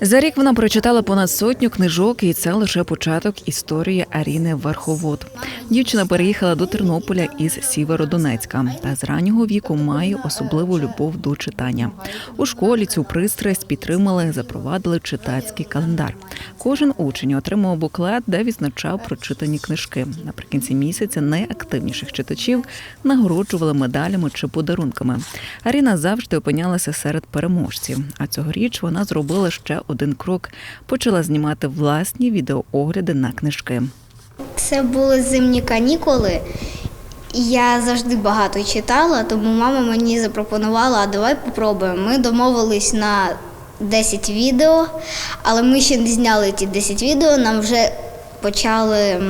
За рік вона прочитала понад сотню книжок, і це лише початок історії Аріни Верховод. Дівчина переїхала до Тернополя із Сіверодонецька та з раннього віку має особливу любов до читання. У школі цю пристрасть підтримали, запровадили читацький календар. Кожен учень отримав буклет, де відзначав прочитані книжки. Наприкінці місяця найактивніших читачів нагороджували медалями чи подарунками. Аріна завжди опинялася серед переможців. А цьогоріч вона зробила ще один крок. Почала знімати власні відеоогляди на книжки. Це були зимні канікули. Я завжди багато читала, тому мама мені запропонувала, а давай попробуємо. Ми домовились на 10 відео, але ми ще не зняли ті 10 відео, нам вже почали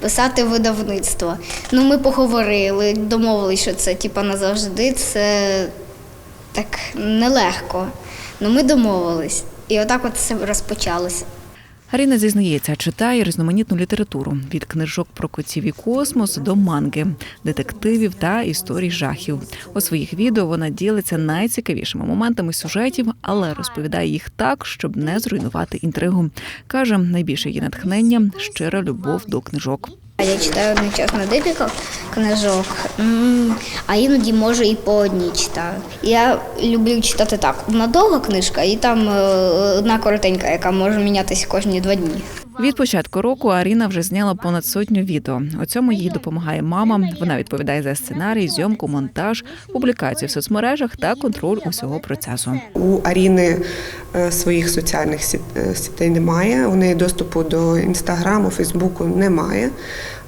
писати видавництво. Ну, ми поговорили, домовились, що це типа назавжди, це так нелегко. Ну ми домовились. І отак от все розпочалося. Аріна зізнається, читає різноманітну літературу від книжок про котів і космос до манги, детективів та історій жахів. У своїх відео вона ділиться найцікавішими моментами сюжетів, але розповідає їх так, щоб не зруйнувати інтригу. каже, найбільше її натхнення щира любов до книжок. Я читаю одночасно декілька книжок, а іноді можу і по одній читаю. Я люблю читати так. Одна довга книжка і там е, одна коротенька, яка може мінятися кожні два дні. Від початку року Аріна вже зняла понад сотню відео. У цьому їй допомагає мама. Вона відповідає за сценарій, зйомку, монтаж, публікацію в соцмережах та контроль усього процесу. У Аріни е, своїх соціальних е, сітей немає. У неї доступу до інстаграму, фейсбуку немає.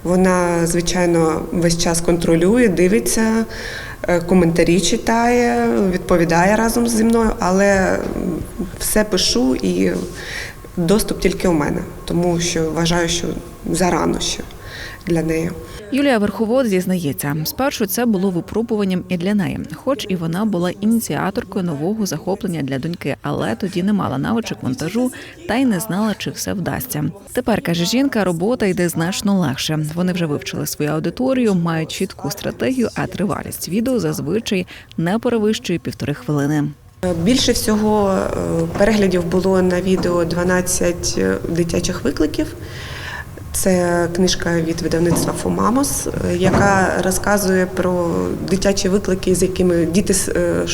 Вона, звичайно, весь час контролює, дивиться, е, коментарі читає, відповідає разом зі мною, але все пишу і доступ тільки у мене, тому що вважаю, що зарано ще для неї. Юлія Верховод зізнається, спершу це було випробуванням і для неї, хоч і вона була ініціаторкою нового захоплення для доньки, але тоді не мала навичок монтажу та й не знала, чи все вдасться. Тепер каже жінка, робота йде значно легше. Вони вже вивчили свою аудиторію, мають чітку стратегію, а тривалість відео зазвичай не перевищує півтори хвилини. Більше всього е, переглядів було на відео 12 дитячих викликів. Це книжка від видавництва Фомамос, е, яка розказує про дитячі виклики, з якими діти е,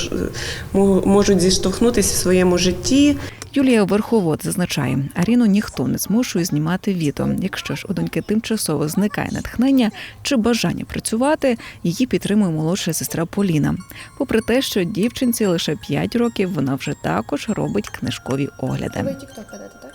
можуть зіштовхнутися в своєму житті. Юлія Верховод зазначає, Аріну ніхто не змушує знімати відео. Якщо ж у доньки тимчасово зникає натхнення чи бажання працювати, її підтримує молодша сестра Поліна. Попри те, що дівчинці лише 5 років, вона вже також робить книжкові огляди. тікток ведете, так?